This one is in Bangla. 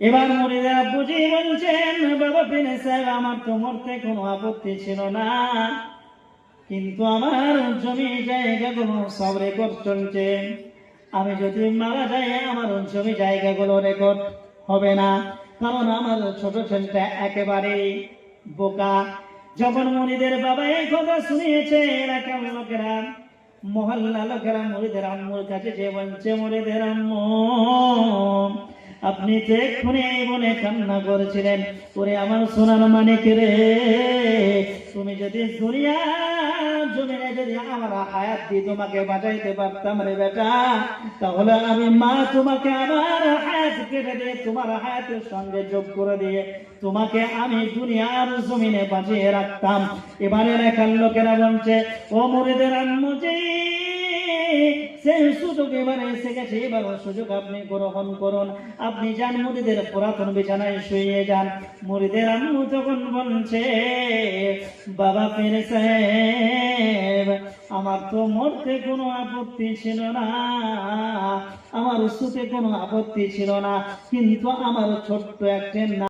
এবার মরিদা বুঝি বলছেন, বাবা পিনে সাহেব, আমার তো মরতে কোনো আপত্তি ছিল না। কিন্তু আমার জমি জায়গাগুলো সব রেকর্ড চলছে। আমি যদি মারা যাই, আমার জমি জায়গাগুলো রেকর্ড হবে না। কারণ আমার ছোট ছেলেটা একেবারে বোকা। যখন মনিদের বাবা এই কথা শুনিয়েছে, এলাকার লোকেরা, মহল্লা লোকেরা মরিদের আম্মুর কাছে যে বলছে মরিদের আম্মু আপনি এক্ষুনি এই বনে কান্না করেছিলেন, ওরে আমার সোনার মানিক রে। তুমি যদি দুনিয়া আমি মা তোমাকে আমার তোমার হায়াতের সঙ্গে যোগ করে দিয়ে তোমাকে আমি দুনিয়ার জমিনে বাঁচিয়ে রাখতাম। এবারে এলাকার লোকেরা বলছে, ও মুরিদের আম্মুজি সেই সুযোগ এবারে এসে গেছে। এবার সুযোগ আপনি গ্রহণ করুন। আপনি যান, মুড়িদের পুরাতন বিছানায় শুয়ে যান। মুড়িদের আম্মু তখন বলছে, বাবা পীর সাহেব, আমার তো মরতে কোনো আপত্তি ছিল না। আমার সুতে কোনো আপত্তি ছিল না। কিন্তু আমার ছোট্ট একটা